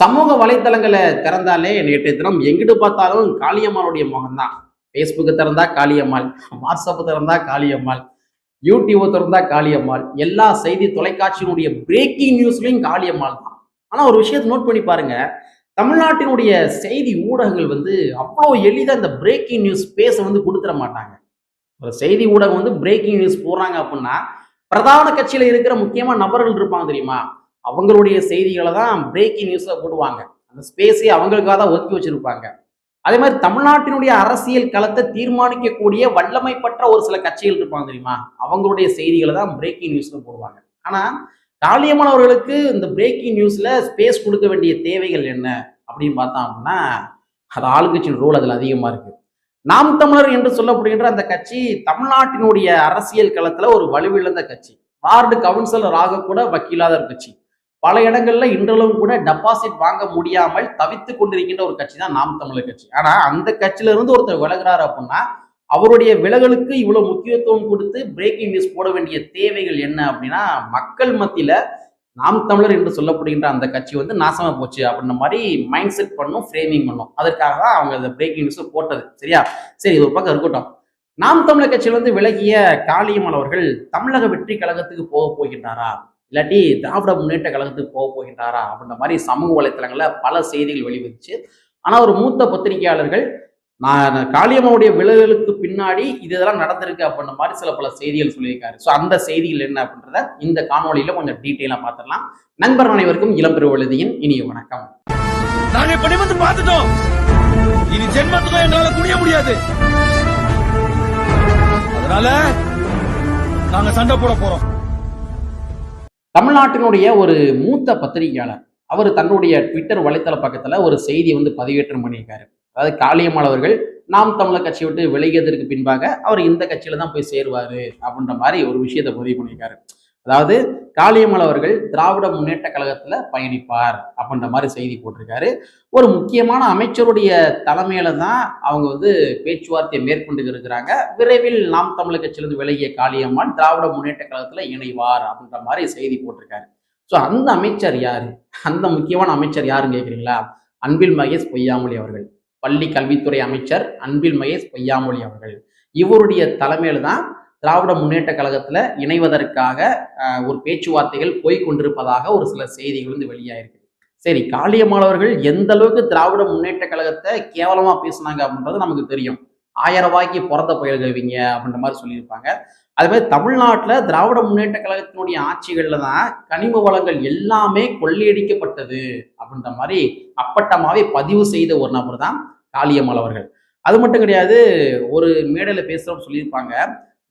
சமூக வலைத்தளங்களை திறந்தாலே நேற்றைய தினம் எங்கிட்டு பார்த்தாலும் காளியம்மாளுடைய முகம்தான். ஃபேஸ்புக்கு திறந்தா காளியம்மாள் வாட்ஸ்அப் திறந்தா காளியம்மாள் யூடியூபை திறந்தா காளியம்மாள். எல்லா செய்தி தொலைக்காட்சியினுடைய பிரேக்கிங் நியூஸ்லையும் காளியம்மாள் தான். ஆனால் ஒரு விஷயத்தை நோட் பண்ணி பாருங்க. தமிழ்நாட்டினுடைய செய்தி ஊடகங்கள் வந்து அவ்வளோ எளிதாக இந்த பிரேக்கிங் நியூஸ் பேச வந்து கொடுத்துட மாட்டாங்க. ஒரு செய்தி ஊடகம் வந்து பிரேக்கிங் நியூஸ் போடுறாங்க அப்படின்னா பிரதான கட்சியில் இருக்கிற முக்கியமான நபர்கள் இருப்பாங்க தெரியுமா? அவங்களுடைய செய்திகளை தான் பிரேக்கிங் நியூஸில் போடுவாங்க. அந்த ஸ்பேஸே அவங்களுக்காக தான் ஒதுக்கி வச்சிருப்பாங்க. அதே மாதிரி தமிழ்நாட்டினுடைய அரசியல் களத்தை தீர்மானிக்கக்கூடிய வல்லமை பற்ற ஒரு சில கட்சிகள் இருப்பாங்க தெரியுமா? அவங்களுடைய செய்திகளை தான் பிரேக்கிங் நியூஸில் போடுவாங்க. ஆனா காளியம்மன் அவர்களுக்கு இந்த பிரேக்கிங் நியூஸ்ல ஸ்பேஸ் கொடுக்க வேண்டிய தேவைகள் என்ன அப்படின்னு பார்த்தோம் அப்படின்னா அது ஆளுங்கட்சியின் ரோல் அதில் அதிகமா இருக்கு. நாம் தமிழர் என்று சொல்லப்படுகின்ற அந்த கட்சி தமிழ்நாட்டினுடைய அரசியல் களத்துல ஒரு வலுவிழந்த கட்சி. வார்டு கவுன்சிலராக கூட வக்கீலாத ஒரு கட்சி. பல இடங்கள்ல இன்றளவும் கூட டெபாசிட் வாங்க முடியாமல் தவித்து கொண்டிருக்கின்ற ஒரு கட்சி தான் நாம் தமிழர் கட்சி. ஆனா அந்த கட்சியில இருந்து ஒருத்தர் விலகுறாரு அப்படின்னா அவருடைய விலகலுக்கு இவ்வளவு முக்கியத்துவம் கொடுத்து பிரேக்கிங் நியூஸ் போட வேண்டிய தேவைகள் என்ன அப்படின்னா மக்கள் மத்தியில நாம் தமிழர் என்று சொல்லப்படுகின்ற அந்த கட்சி வந்து நாசமா போச்சு அப்படின்ற மாதிரி மைண்ட் செட் பண்ணும் ஃப்ரேமிங் பண்ணும். அதற்காக தான் அவங்க அந்த பிரேக்கிங் நியூஸ் போட்டது. சரியா? சரி இது ஒரு பக்கம் இருக்கட்டும். நாம் தமிழர் கட்சியிலிருந்து விலகிய காளியம்மாள் அவர்கள் தமிழக வெற்றி கழகத்துக்கு போக போகின்றாரா? இல்லாட்டி திராவிட முன்னேற்ற கழகத்துக்கு போக போகின்றாரா அப்படின்ற மாதிரி சமூக வலைத்தளங்களில் பல செய்திகள் வெளிவந்துச்சு. ஆனா ஒரு மூத்த பத்திரிகையாளர்கள் நான் காளியம்மாவுடைய விலகலுக்கு பின்னாடி இது இதெல்லாம் நடந்திருக்கு அப்படின்ற மாதிரி சில பல செய்திகள் சொல்லியிருக்காரு. ஸோ அந்த செய்திகள் என்ன அப்படின்றத இந்த காணொலியில கொஞ்சம் டீட்டெயிலாக பார்த்துடலாம். நண்பர் அனைவருக்கும் இளம்பெரு எழுதியின் இனிய வணக்கம். நாங்க இப்படி வந்து பார்த்துட்டோம். இனி ஜென்மத்துக்கும் என்னால குனிய முடியாது. அதனால நாங்க சண்டை போட போறோம். தமிழ்நாட்டினுடைய ஒரு மூத்த பத்திரிகையாளர் அவர் தன்னுடைய ட்விட்டர் வலைத்தள பக்கத்தில் ஒரு செய்தியை வந்து பதிவேற்றம் பண்ணியிருக்காரு. அதாவது காளியம்மாள் அவர்கள் நாம் தமிழர் கட்சியை விட்டு விலகியதற்கு பின்பாக அவர் இந்த கட்சியில தான் போய் சேருவாரு அப்படின்ற மாதிரி ஒரு விஷயத்தை பதிவு பண்ணியிருக்காரு. அதாவது காளியம்மாள் அவர்கள் திராவிட முன்னேற்ற கழகத்துல பயணிப்பார் அப்படின்ற மாதிரி செய்தி போட்டிருக்காரு. ஒரு முக்கியமான அமைச்சருடைய தலைமையில தான் அவங்க வந்து பேச்சுவார்த்தையை மேற்கொண்டு இருக்கிறாங்க. விரைவில் நாம் தமிழ் கட்சியிலிருந்து விலகிய காளியம்மாள் திராவிட முன்னேற்ற கழகத்துல இணைவார் அப்படின்ற மாதிரி செய்தி போட்டிருக்காரு. ஸோ அந்த அமைச்சர் யாரு? அந்த முக்கியமான அமைச்சர் யாருன்னு கேட்குறீங்களா அன்பில் மகேஷ் பொய்யாமொழி அவர்கள். பள்ளி கல்வித்துறை அமைச்சர் அன்பில் மகேஷ் பொய்யாமொழி அவர்கள். இவருடைய தலைமையில தான் திராவிட முன்னேற்ற கழகத்துல இணைவதற்காக ஒரு பேச்சுவார்த்தைகள் போய்கொண்டிருப்பதாக ஒரு சில செய்திகள் வந்து வெளியாயிருக்கு. சரி காளியம்மாள் எந்த அளவுக்கு திராவிட முன்னேற்ற கழகத்தை கேவலமா பேசுனாங்க அப்படின்றது நமக்கு தெரியும். ஆயிரம் ரூபாய்க்கு பிறந்த பயிர்கவிங்க அப்படின்ற மாதிரி சொல்லியிருப்பாங்க. அதே மாதிரி தமிழ்நாட்டில் திராவிட முன்னேற்ற கழகத்தினுடைய ஆட்சிகளில் தான் கனிம வளங்கள் எல்லாமே கொள்ளையடிக்கப்பட்டது அப்படின்ற மாதிரி அப்பட்டமாவே பதிவு செய்த ஒரு நபர் தான் காளியம்மாள் அவர்கள். அது மட்டும் கிடையாது ஒரு மேடையில் பேசுகிறோம் சொல்லியிருப்பாங்க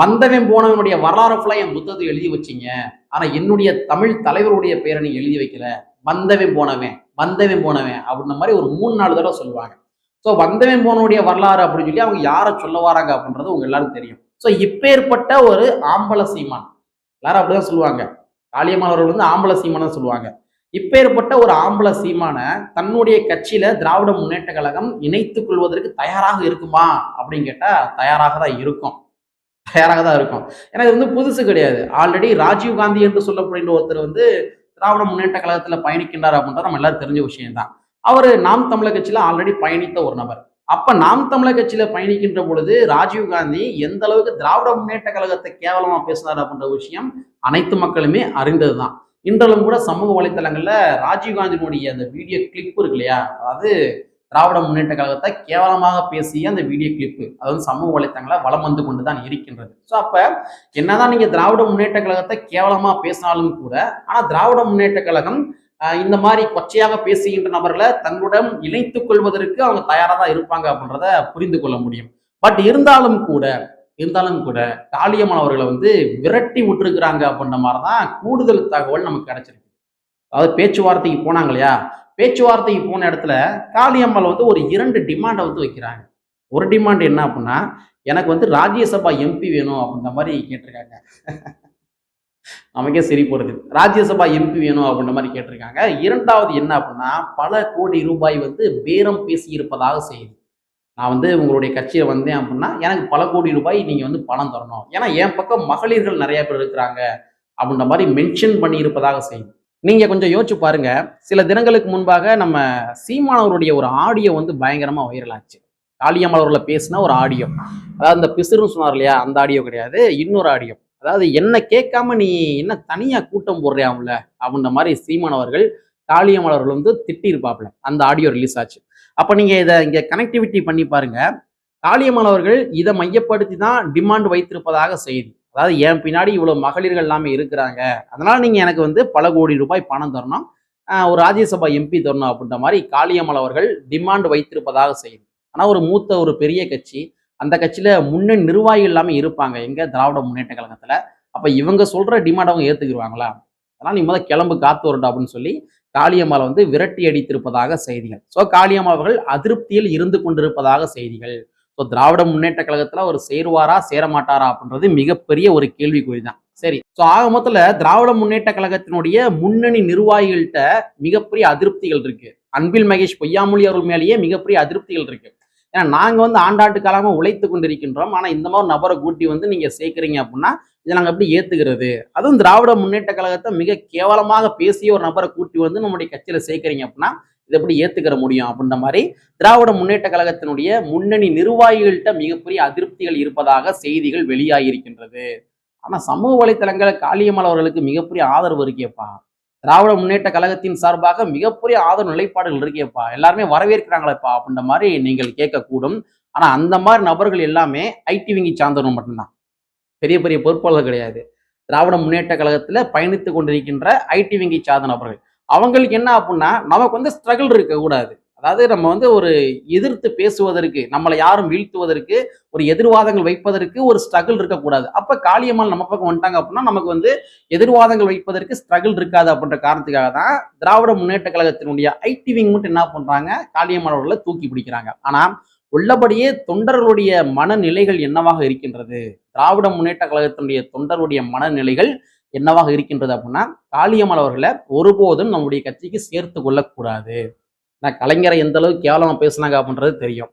வந்தவன் போனவனுடைய வரலாறு ஃபுல்லாக என் புத்தகத்தை எழுதி வச்சீங்க. ஆனால் என்னுடைய தமிழ் தலைவருடைய பெயரை நீ எழுதி வைக்கல. வந்தவன் போனவன் வந்தவன் போனவன் அப்படின்ற மாதிரி ஒரு மூணு நாலு தடவை சொல்லுவாங்க. ஸோ வந்தவன் போனவுடைய வரலாறு அப்படின்னு சொல்லி அவங்க யாரை சொல்ல வராங்க அப்படின்றது உங்க எல்லாரும் தெரியும். ஸோ இப்பேற்பட்ட ஒரு ஆம்பள சீமான் எல்லாரும் அப்படிதான் சொல்லுவாங்க. காளியம்மானவர்கள் வந்து ஆம்பள சீமான் சொல்லுவாங்க. இப்பேற்பட்ட ஒரு ஆம்பள சீமான தன்னுடைய கட்சியில திராவிட முன்னேற்ற கழகம் இணைத்துக் கொள்வதற்கு தயாராக இருக்குமா அப்படின்னு கேட்டா தயாராக தான் இருக்கும். தயாராக தான் இருக்கும். ஏன்னா இது வந்து புதுசு கிடையாது. ஆல்ரெடி ராஜீவ் காந்தி என்று சொல்லப்படுகின்ற ஒருத்தர் வந்து திராவிட முன்னேற்ற கழகத்தில் பயணிக்கின்றார் அப்படின்றது நம்ம எல்லாரும் தெரிஞ்ச விஷயம்தான். அவர் நாம் தமிழர் கட்சியில் ஆல்ரெடி பயணித்த ஒரு நபர். அப்ப நாம் தமிழர் கட்சியில பயணிக்கின்ற பொழுது ராஜீவ் காந்தி எந்த அளவுக்கு திராவிட முன்னேற்ற கழகத்தை கேவலமா பேசினார் அப்படின்ற விஷயம் அனைத்து மக்களுமே அறிந்ததுதான். இன்றளவும் கூட சமூக வலைத்தளங்கள்ல ராஜீவ் காந்தியினுடைய அந்த வீடியோ கிளிப் இருக்கு இல்லையா? அதாவது திராவிட முன்னேற்ற கழகத்தை கேவலமாக பேசிய அந்த வீடியோ கிளிப்பு அது வந்து சமூக வலைத்தளங்களை வலம் வந்து கொண்டு தான் இருக்கின்றது. ஸோ அப்ப என்னதான் நீங்க திராவிட முன்னேற்ற கழகத்தை கேவலமா பேசினாலும் கூட ஆனா திராவிட முன்னேற்ற கழகம் இந்த மாதிரி கொச்சையாக பேசுகின்ற நபர்களை தங்களுடன் இணைத்துக் கொள்வதற்கு அவங்க தயாராக தான் இருப்பாங்க அப்படின்றத புரிந்து கொள்ள முடியும். பட் இருந்தாலும் கூட இருந்தாலும் கூட காளியம்மன் அவர்களை வந்து விரட்டி விட்டுருக்குறாங்க அப்படின்ற மாதிரி தான் கூடுதல் தகவல் நமக்கு கிடைச்சிருக்கு. அதாவது பேச்சுவார்த்தைக்கு போனாங்க இல்லையா? பேச்சுவார்த்தைக்கு போன இடத்துல காளியம்மாள் வந்து ஒரு இரண்டு டிமாண்டை வந்து வைக்கிறாங்க. ஒரு டிமாண்ட் என்ன அப்படின்னா எனக்கு வந்து ராஜ்யசபா எம்பி வேணும் அப்படின்ற மாதிரி கேட்டிருக்காங்க. நமக்கே சரி போடுது ராஜ்யசபா எம்பி வேணும் அப்படின்ற மாதிரி கேட்டிருக்காங்க. இரண்டாவது என்ன அப்படின்னா பல கோடி ரூபாய் வந்து பேரம் பேசி இருப்பதாக செய்யுது நான் வந்து உங்களுடைய கட்சியில் வந்தேன் அப்படின்னா எனக்கு பல கோடி ரூபாய் நீங்கள் வந்து பணம் தரணும். ஏன்னா என் பக்கம் மகளிர்கள் நிறைய பேர் இருக்கிறாங்க அப்படின்ற மாதிரி மென்ஷன் பண்ணி இருப்பதாக நீங்க கொஞ்சம் யோசிச்சு பாருங்க. சில தினங்களுக்கு முன்பாக நம்ம சீமானவருடைய ஒரு ஆடியோ வந்து பயங்கரமா உயரலாச்சு ஆச்சு. காளியம்மாள் அவர்களை பேசின ஒரு ஆடியோ. அதாவது இந்த பிசுறுன்னு சொன்னார் இல்லையா? அந்த ஆடியோ கிடையாது. இன்னொரு ஆடியோ. அதாவது என்ன கேட்காம நீ என்ன தனியா கூட்டம் போடுறியாம்ல அப்படின்ற மாதிரி சீமானவர்கள் காளியம்மாள் அவர்கள் வந்து திட்டிருப்பாப்ல அந்த ஆடியோ ரிலீஸ் ஆச்சு. அப்ப நீங்க இதை இங்க கனெக்டிவிட்டி பண்ணி பாருங்க. காளியம்மாள் அவர்கள் இதை மையப்படுத்தி தான் டிமாண்ட் வைத்திருப்பதாக செய்தி. அதாவது என் பின்னாடி இவ்வளோ மகளிர்கள் எல்லாமே இருக்கிறாங்க. அதனால் நீங்கள் எனக்கு வந்து பல கோடி ரூபாய் பணம் தரணும். ஒரு ராஜ்யசபா எம்பி தரணும் அப்படின்ற மாதிரி காளியம்மாள் அவர்கள் டிமாண்ட் வைத்திருப்பதாக செய்தி. ஆனால் ஒரு மூத்த ஒரு பெரிய கட்சி அந்த கட்சியில் முன்னணி நிர்வாகிகள் எல்லாமே இருப்பாங்க. எங்கே? திராவிட முன்னேற்ற கழகத்தில். அப்போ இவங்க சொல்கிற டிமாண்ட் அவங்க ஏற்றுக்குருவாங்களா அதனால் நீ முதல் கிளம்பு காத்து வரட்டும் அப்படின்னு சொல்லி காளியம்மாளை வந்து விரட்டி அடித்திருப்பதாக செய்திகள். ஸோ காளியம்மா அவர்கள் அதிருப்தியில் இருந்து கொண்டிருப்பதாக செய்திகள். ஸோ திராவிட முன்னேற்ற கழகத்துல அவர் சேருவாரா சேரமாட்டாரா அப்படின்றது மிகப்பெரிய ஒரு கேள்விக்குறி தான் சரி. ஸோ ஆக மொத்தத்தில் திராவிட முன்னேற்ற கழகத்தினுடைய முன்னணி நிர்வாகிகள்கிட்ட மிகப்பெரிய அதிருப்திகள் இருக்கு. அன்பில் மகேஷ் பொய்யாமொழி அவர்கள் மேலேயே மிகப்பெரிய அதிருப்திகள் இருக்கு. ஏன்னா நாங்கள் வந்து ஆண்டாண்டு காலமாக உழைத்து கொண்டிருக்கின்றோம். ஆனால் இந்த மாதிரி நபரை கூட்டி வந்து நீங்கள் சேர்க்குறீங்க அப்படின்னா இதை நாங்கள் எப்படி ஏற்றுக்கிறது அதுவும் திராவிட முன்னேற்ற கழகத்தை மிக கேவலமாக பேசிய ஒரு நபரை கூட்டி வந்து நம்முடைய கட்சியில் சேர்க்குறீங்க அப்படின்னா இதை எப்படி ஏத்துக்கிற முடியும் அப்படின்ற மாதிரி திராவிட முன்னேற்ற கழகத்தினுடைய முன்னணி நிர்வாகிகள்கிட்ட மிகப்பெரிய அதிருப்திகள் இருப்பதாக செய்திகள் வெளியாகியிருக்கின்றது. ஆனா சமூக வலைத்தளங்கள் காளியம்மாள் அவர்களுக்கு மிகப்பெரிய ஆதரவு இருக்கேப்பா. திராவிட முன்னேற்ற கழகத்தின் சார்பாக மிகப்பெரிய ஆதரவு நிலைப்பாடுகள் இருக்கேப்பா. எல்லாருமே வரவேற்கிறாங்களேப்பா அப்படின்ற மாதிரி நீங்கள் கேட்கக்கூடும். ஆனா அந்த மாதிரி நபர்கள் எல்லாமே ஐடி வங்கி சார்ந்தவர்கள் மட்டும்தான். பெரிய பெரிய பொறுப்பாளர்கள் கிடையாது. திராவிட முன்னேற்ற கழகத்துல பயணித்து கொண்டிருக்கின்ற ஐடி வங்கி சார்ந்த நபர்கள். அவங்களுக்கு என்ன அப்படின்னா நமக்கு வந்து ஸ்ட்ரகிள் இருக்கக்கூடாது. அதாவது நம்ம வந்து ஒரு எதிர்த்து பேசுவதற்கு நம்மளை யாரும் வீழ்த்துவதற்கு ஒரு எதிர்வாதங்கள் வைப்பதற்கு ஒரு ஸ்ட்ரகிள் இருக்கக்கூடாது. அப்போ காளியம்மாள் நம்ம பக்கம் வந்துட்டாங்க அப்படின்னா நமக்கு வந்து எதிர்வாதங்கள் வைப்பதற்கு ஸ்ட்ரகிள் இருக்காது அப்படின்ற காரணத்துக்காக தான் திராவிட முன்னேற்ற கழகத்தினுடைய ஐடி விங் மட்டும் என்ன பண்ணுறாங்க காளியம்மாள் அவர்களை தூக்கி பிடிக்கிறாங்க. ஆனால் உள்ளபடியே தொண்டர்களுடைய மனநிலைகள் என்னவாக இருக்கின்றது? திராவிட முன்னேற்ற கழகத்தினுடைய தொண்டருடைய மனநிலைகள் என்னவாக இருக்கின்றது அப்படின்னா காளியம்மாள் அவர்களை ஒருபோதும் நம்முடைய கட்சிக்கு சேர்த்து கொள்ளக்கூடாது. நான் கலைஞரை எந்த அளவுக்கு கேவலமாக பேசுனாங்க அப்படின்றது தெரியும்.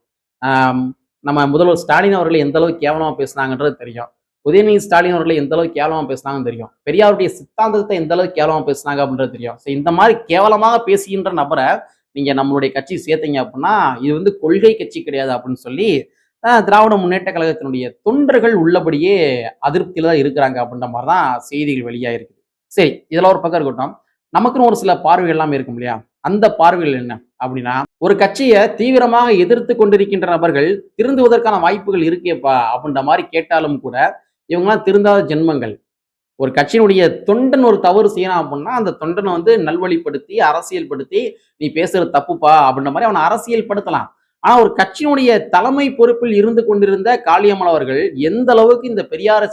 நம்ம முதல்வர் ஸ்டாலின் அவர்களை எந்த அளவுக்கு கேவலமாக பேசுனாங்கன்றது தெரியும். உதயநிதி ஸ்டாலின் அவர்களை எந்த அளவுக்கு கேவலமாக பேசுனாங்கன்னு தெரியும். பெரியாருடைய சித்தாந்தத்தை எந்த அளவுக்கு கேவலமாக பேசுனாங்க அப்படின்றது தெரியும். ஸோ இந்த மாதிரி கேவலமாக பேசுகின்ற நபரை நீங்கள் நம்மளுடைய கட்சி சேர்த்தீங்க அப்படின்னா இது வந்து கொள்கை கட்சி கிடையாது அப்படின்னு சொல்லி திராவிட முன்னேற்ற கழகத்தினுடைய தொண்டர்கள் உள்ளபடியே அதிருப்தியில் தான் இருக்கிறாங்க அப்படின்ற மாதிரி தான் செய்திகள் வெளியாயிருக்குது சரி இதெல்லாம் ஒரு பக்கம் இருக்கட்டும். நமக்குன்னு ஒரு சில பார்வைகள் எல்லாம் இருக்கும் இல்லையா? அந்த பார்வைகள் என்ன அப்படின்னா ஒரு கட்சியை தீவிரமாக எதிர்த்து கொண்டிருக்கின்ற நபர்கள் திருந்துவதற்கான வாய்ப்புகள் இருக்கேப்பா அப்படின்ற மாதிரி கேட்டாலும் கூட இவங்கெல்லாம் திருந்தாத ஜென்மங்கள். ஒரு கட்சியினுடைய தொண்டன் ஒரு தவறு செய்யணும் அப்படின்னா அந்த தொண்டனை வந்து நல்வழிப்படுத்தி அரசியல்படுத்தி நீ பேசுறது தப்புப்பா அப்படின்ற மாதிரி அவனை அரசியல்படுத்தலாம். ஆனால் ஒரு கட்சியினுடைய தலைமை பொறுப்பில் இருந்து கொண்டிருந்த காளியம்மாள் அவர்கள் எந்த அளவுக்கு இந்த பெரியார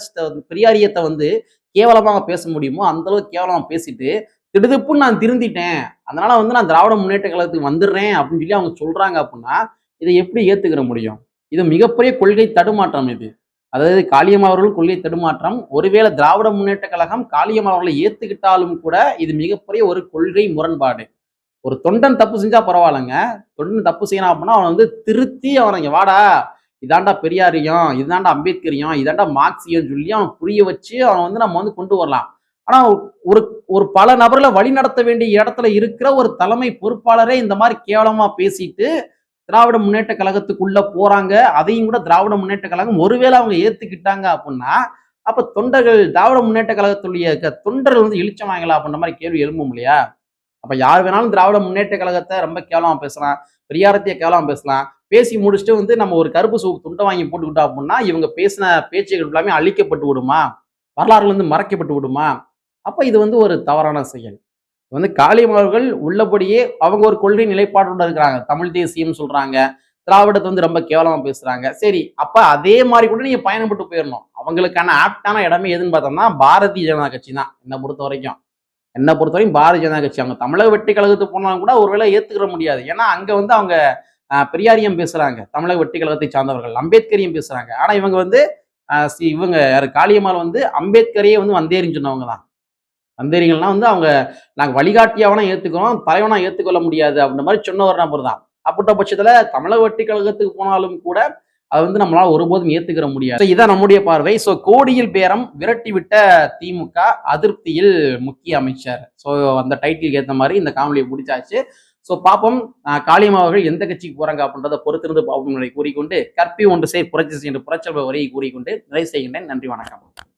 பெரியாரியத்தை வந்து கேவலமாக பேச முடியுமோ அந்த அளவுக்கு கேவலமாக பேசிட்டு திடுதுப்புன்னு நான் திருந்திட்டேன். அதனால வந்து நான் திராவிட முன்னேற்ற கழகத்துக்கு வந்துடுறேன் அப்படின்னு சொல்லி அவங்க சொல்றாங்க அப்படின்னா இதை எப்படி ஏத்துக்கிற முடியும்? இது மிகப்பெரிய கொள்கை தடுமாற்றம் இது. அதாவது காளியம்மா அவர்கள் கொள்கை தடுமாற்றம் ஒருவேளை திராவிட முன்னேற்ற கழகம் காளியம்மா அவர்களை ஏத்துக்கிட்டாலும் கூட இது மிகப்பெரிய ஒரு கொள்கை முரண்பாடு. ஒரு தொண்டன் தப்பு செஞ்சா பரவாயில்லைங்க. தொண்டன் தப்பு செய்யணும் அப்படின்னா அவனை வந்து திருத்தி அவனை இங்கே வாடா. இதாண்டா பெரியாரியம் இதாண்டா அம்பேத்கரியம் இதாண்டா மார்க்சியம் சொல்லி அவனை புரிய வச்சு அவனை வந்து நம்ம வந்து கொண்டு வரலாம். ஆனா ஒரு ஒரு பல நபர்களை வழி நடத்த வேண்டிய இடத்துல இருக்கிற ஒரு தலைமை பொறுப்பாளரே இந்த மாதிரி கேவலமா பேசிட்டு திராவிட முன்னேற்ற கழகத்துக்குள்ள போறாங்க. அதையும் கூட திராவிட முன்னேற்ற கழகம் ஒருவேளை அவங்க ஏத்துக்கிட்டாங்க அப்படின்னா அப்ப தொண்டர்கள் திராவிட முன்னேற்ற கழகத்துடைய தொண்டர்கள் வந்து இழிச்சவாங்களா அப்படின்ற மாதிரி கேள்வி எழும்பும் இல்லையா? அப்ப யார் வேணாலும் திராவிட முன்னேற்ற கழகத்தை ரொம்ப கேவலமா பேசலாம் பெரியாரத்தையே கேவலமா பேசலாம். பேசி முடிச்சுட்டு வந்து நம்ம ஒரு கருப்பு சூப்பு துண்டை வாங்கி போட்டுக்கிட்டோம் அப்படின்னா இவங்க பேசின பேச்சுகள் எல்லாமே அழிக்கப்பட்டு விடுமா? வரலாறுல இருந்து மறைக்கப்பட்டு விடுமா? அப்ப இது வந்து ஒரு தவறான செயல். வந்து காளியம்மர்கள் உள்ளபடியே அவங்க ஒரு கொள்கை நிலைப்பாட்டோட இருக்கிறாங்க. தமிழ் தேசியம் சொல்றாங்க. திராவிடத்தை வந்து ரொம்ப கேவலமா பேசுறாங்க. சரி அப்ப அதே மாதிரி கூட நீங்க பயணப்பட்டு போயிடணும் அவங்களுக்கான ஆப்டான இடமே எதுன்னு பார்த்தோம்னா பாரதிய ஜனதா கட்சி தான் என்னை பொறுத்த வரைக்கும் என்னை பொறுத்தவரையும் பாரதிய ஜனதா கட்சி. அவங்க தமிழக வெட்டி கழகத்துக்கு போனாலும் கூட ஒருவேளை ஏத்துக்கிற முடியாது. ஏன்னா அங்க வந்து அவங்க பெரியாரியம் பேசுறாங்க. தமிழக வெட்டி கழகத்தை சார்ந்தவர்கள். அம்பேத்கரியம் பேசுறாங்க. ஆனா இவங்க வந்து இவங்க யாரு? காளியம்மாள் வந்து அம்பேத்கரையே வந்து வந்தேறின்னு சொன்னவங்க தான். வந்தேரிகள்லாம் வந்து அவங்க நாங்கள் வழிகாட்டியாவனா ஏத்துக்கிறோம். தலைவனா ஏத்துக்கொள்ள முடியாது அப்படின்ற மாதிரி சொன்னவர் நபர் தான். அப்படின்ற பட்சத்துல தமிழக வெட்டி கழகத்துக்கு போனாலும் கூட அதை வந்து நம்மளால ஒருபோதும் ஏத்துக்கிற முடியாது. இதான் நம்முடைய பார்வை. ஸோ கோடியில் பேரம் விரட்டி விட்ட திமுக அதிருப்தியில் முக்கிய அமைச்சர். ஸோ அந்த டைட்டிலுக்கு ஏற்ற மாதிரி இந்த காமெடியை முடிச்சாச்சு. ஸோ பார்ப்போம் அஹ் காளியம்மா அவர்கள் எந்த கட்சிக்கு போறாங்க அப்படின்றத பொறுத்திருந்து பார்ப்போம் கூறிக்கொண்டு கற்பி ஒன்று செய் புரட்சி செய்கின்ற புரட்சல் வரையை கூறிக்கொண்டு நிறைவு செய்கின்றேன். நன்றி வணக்கம்.